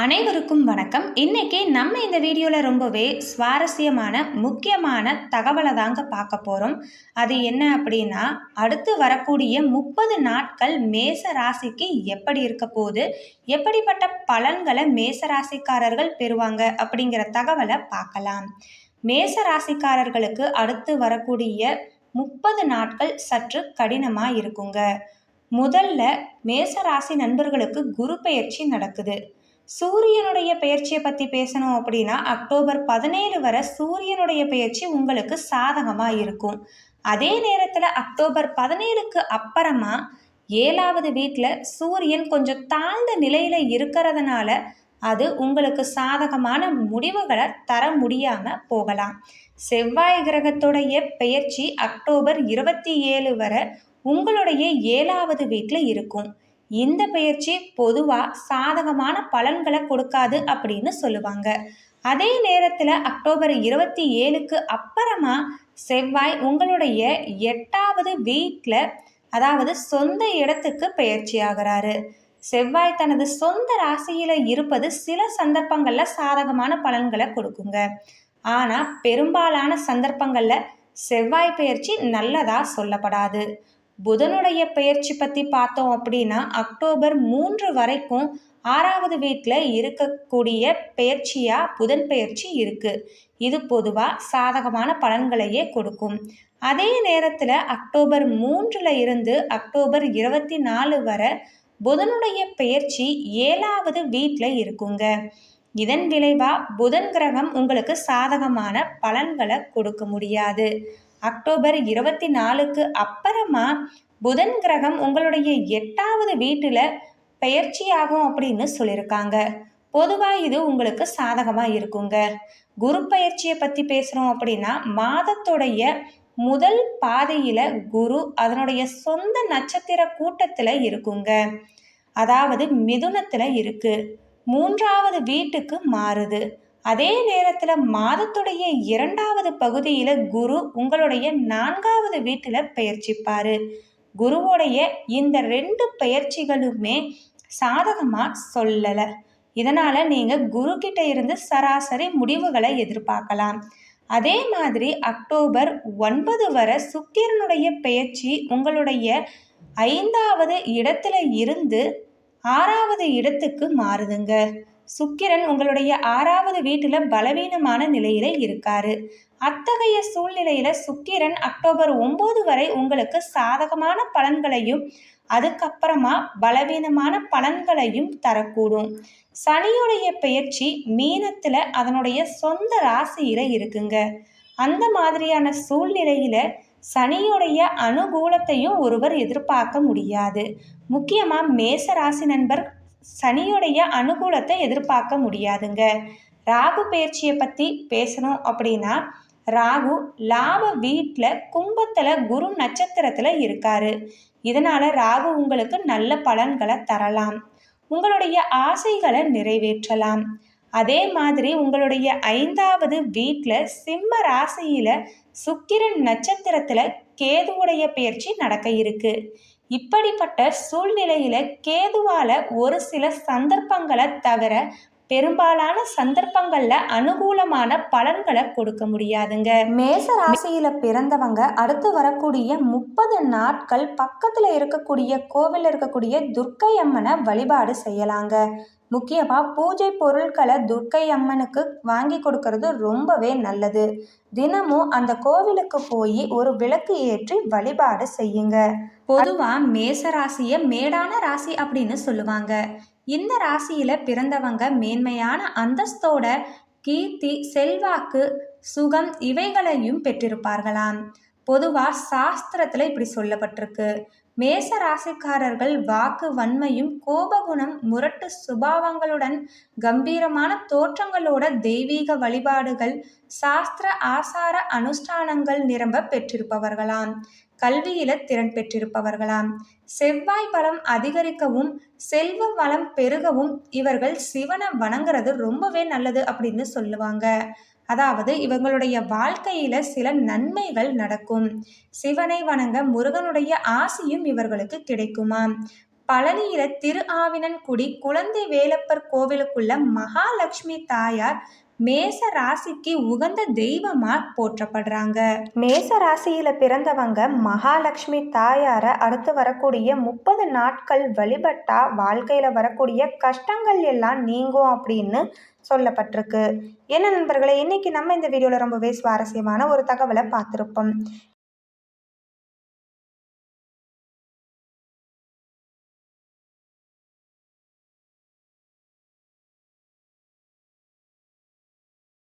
அனைவருக்கும் வணக்கம். இன்னைக்கு நம்ம இந்த வீடியோவில் ரொம்பவே சுவாரஸ்யமான முக்கியமான தகவலை தாங்க பார்க்க போகிறோம் அது என்ன அப்படின்னா அடுத்து வரக்கூடிய முப்பது நாட்கள் மேச ராசிக்கு எப்படி இருக்க போகுது எப்படிப்பட்ட பலன்களை மேச ராசிக்காரர்கள் பெறுவாங்க அப்படிங்கிற தகவலை பார்க்கலாம். மேச ராசிக்காரர்களுக்கு அடுத்து வரக்கூடிய முப்பது நாட்கள் சற்று கடினமாக இருக்குங்க. முதல்ல மேச ராசி நண்பர்களுக்கு குரு பெயர்ச்சி நடக்குது. சூரியனுடைய பெயர்ச்சியை பற்றி பேசணும் அப்படின்னா அக்டோபர் பதினேழு வரை சூரியனுடைய பெயர்ச்சி உங்களுக்கு சாதகமாக இருக்கும். அதே நேரத்தில் அக்டோபர் பதினேழுக்கு அப்புறமா ஏழாவது வீட்டில் சூரியன் கொஞ்சம் தாழ்ந்த நிலையில் இருக்கிறதுனால அது உங்களுக்கு சாதகமான முடிவுகளை தர முடியாமல் போகலாம். செவ்வாய் கிரகத்துடைய பெயர்ச்சி அக்டோபர் இருபத்தி ஏழு வரை உங்களுடைய ஏழாவது வீட்டில் இருக்கும். இந்த பயிற்சி பொதுவாக சாதகமான பலன்களை கொடுக்காது அப்படின்னு சொல்லுவாங்க. அதே நேரத்தில் அக்டோபர் இருபத்தி ஏழுக்கு அப்புறமா செவ்வாய் உங்களுடைய எட்டாவது வீட்டில் அதாவது சொந்த இடத்துக்கு பயிற்சி ஆகிறாரு. செவ்வாய் தனது சொந்த ராசியில் இருப்பது சில சந்தர்ப்பங்களில் சாதகமான பலன்களை கொடுக்குங்க. ஆனால் பெரும்பாலான சந்தர்ப்பங்களில் செவ்வாய் பயிற்சி நல்லதாக சொல்லப்படாது. புதனுடைய பெயர்ச்சி பற்றி பார்த்தோம் அப்படின்னா அக்டோபர் மூன்று வரைக்கும் ஆறாவது வீட்டில் இருக்கக்கூடிய பெயர்ச்சியாக புதன் பெயர்ச்சி இருக்குது இது பொதுவாக சாதகமான பலன்களையே கொடுக்கும். அதே நேரத்தில் அக்டோபர் மூன்றில் இருந்து அக்டோபர் இருபத்தி நாலு வரை புதனுடைய பெயர்ச்சி ஏழாவது வீட்டில் இருக்குங்க. இதன் விளைவாக புதன் கிரகம் உங்களுக்கு சாதகமான பலன்களை கொடுக்க முடியாது. அக்டோபர் இருபத்தி நாலுக்கு அப்புறமா புதன் கிரகம் உங்களுடைய எட்டாவது வீட்டில் பெயர்ச்சியாகும் அப்படின்னு சொல்லியிருக்காங்க. பொதுவாக இது உங்களுக்கு சாதகமாக இருக்குங்க. குரு பயிற்சியை பற்றி பேசுகிறோம் அப்படின்னா மாதத்துடைய முதல் பாதையில் குரு அதனுடைய சொந்த நட்சத்திர கூட்டத்தில் இருக்குங்க. அதாவது மிதுனத்தில் இருக்குது மூன்றாவது வீட்டுக்கு மாறுது. அதே நேரத்தில் மாதத்துடைய இரண்டாவது பகுதியில் குரு உங்களுடைய நான்காவது வீட்டில் பயிற்சிப்பார் குருவோடைய இந்த ரெண்டு பயிற்சிகளுமே சாதகமாக சொல்லலை. இதனால் நீங்கள் குரு கிட்ட இருந்து சராசரி முடிவுகளை எதிர்பார்க்கலாம். அதே மாதிரி அக்டோபர் ஒன்பது வரை சுக்கிரனுடைய பெயர்ச்சி உங்களுடைய ஐந்தாவது இடத்துல இருந்து ஆறாவது இடத்துக்கு மாறுதுங்க. சுக்கிரன் உங்களுடைய ஆறாவது வீட்டில் பலவீனமான நிலையில இருக்காரு. அத்தகைய சூழ்நிலையில சுக்கிரன் அக்டோபர் ஒன்பது வரை உங்களுக்கு சாதகமான பலன்களையும் அதுக்கப்புறமா பலவீனமான பலன்களையும் தரக்கூடும். சனியுடைய பெயர்ச்சி மீனத்துல அதனுடைய சொந்த ராசியில இருக்குங்க. அந்த மாதிரியான சூழ்நிலையில சனியுடைய அனுகூலத்தையும் ஒருவர் எதிர்பார்க்க முடியாது. முக்கியமாக மேச ராசி நண்பர் சனியுடைய அனுகூலத்தை எதிர்பார்க்க முடியாதுங்க. ராகு பயிற்சியை பற்றி பேசணும் அப்படின்னா ராகு லாப வீட்டில் கும்பத்தில் குரு நட்சத்திரத்தில் இருக்காரு. இதனால் ராகு உங்களுக்கு நல்ல பலன்களை தரலாம். உங்களுடைய ஆசைகளை நிறைவேற்றலாம். அதே மாதிரி உங்களுடைய ஐந்தாவது வீட்டில் சிம்ம ராசியில் சுக்கிரன் நட்சத்திரத்தில் கேதுவுடைய பயிற்சி நடக்க இருக்கு. இப்படிப்பட்ட சூழ்நிலையில கேதுவால ஒரு சில சந்தர்ப்பங்களை தவிர பெரும்பாலான சந்தர்ப்பங்கள்ல அனுகூலமான பலன்களை கொடுக்க முடியாதுங்க. மேச ராசியில பிறந்தவங்க அடுத்து வரக்கூடிய முப்பது நாட்கள் பக்கத்துல இருக்கக்கூடிய கோவில் இருக்கக்கூடிய துர்க்கை அம்மனை வழிபாடு செய்யலாங்க. முக்கியமாக பூஜை பொருட்களை துர்க்கை அம்மனுக்கு வாங்கி கொடுக்கறது ரொம்பவே நல்லது. தினமும் அந்த கோவிலுக்கு போய் ஒரு விளக்கு ஏற்றி வழிபாடு செய்யுங்க. பொதுவாக மேச ராசியை மேடான ராசி அப்படின்னு சொல்லுவாங்க. இந்த ராசியில பிறந்தவங்க மேன்மையான அந்தஸ்தோட கீர்த்தி செல்வாக்கு சுகம் இவைகளையும் பெற்றிருப்பார்களாம். பொதுவாக சாஸ்திரத்தில் இப்படி சொல்லப்பட்டிருக்கு. மேச ராசிக்காரர்கள் வாக்கு வன்மையும் கோபகுணம் முரட்டு சுபாவங்களுடன் கம்பீரமான தோற்றங்களோட தெய்வீக வழிபாடுகள் சாஸ்திர ஆசார அனுஷ்டானங்கள் நிரம்ப பெற்றிருப்பவர்களாம். கல்வியில திறன் பெற்றிருப்பவர்களாம். செவ்வாய் பலம் அதிகரிக்கவும் செல்வ வளம் பெருகவும் இவர்கள் சிவனை வணங்குறது ரொம்பவே நல்லது அப்படின்னு சொல்லுவாங்க. அதாவது இவங்களுடைய வாழ்க்கையில சில நன்மைகள் நடக்கும். சிவனை வணங்க முருகனுடைய ஆசியும் இவர்களுக்கு கிடைக்குமாம் பழனியில திரு ஆவினன்குடி குழந்தை வேலப்பர் கோவிலுக்குள்ள மகாலட்சுமி தாயார் மேச ராசிக்கு உகந்த தெய்வமா போற்றப்படுறாங்க. மேச ராசியில பிறந்தவங்க மகாலட்சுமி தாயாரை அடுத்து வரக்கூடிய முப்பது நாட்கள் வழிபட்டா வாழ்க்கையில வரக்கூடிய கஷ்டங்கள் எல்லாம் நீங்கும் அப்படின்னு சொல்லப்பட்டிருக்கு. என்ன நண்பர்களே இன்னைக்கு நம்ம இந்த வீடியோவில் ரொம்பவே சுவாரஸ்யமான ஒரு தகவலை பார்த்துருப்போம்.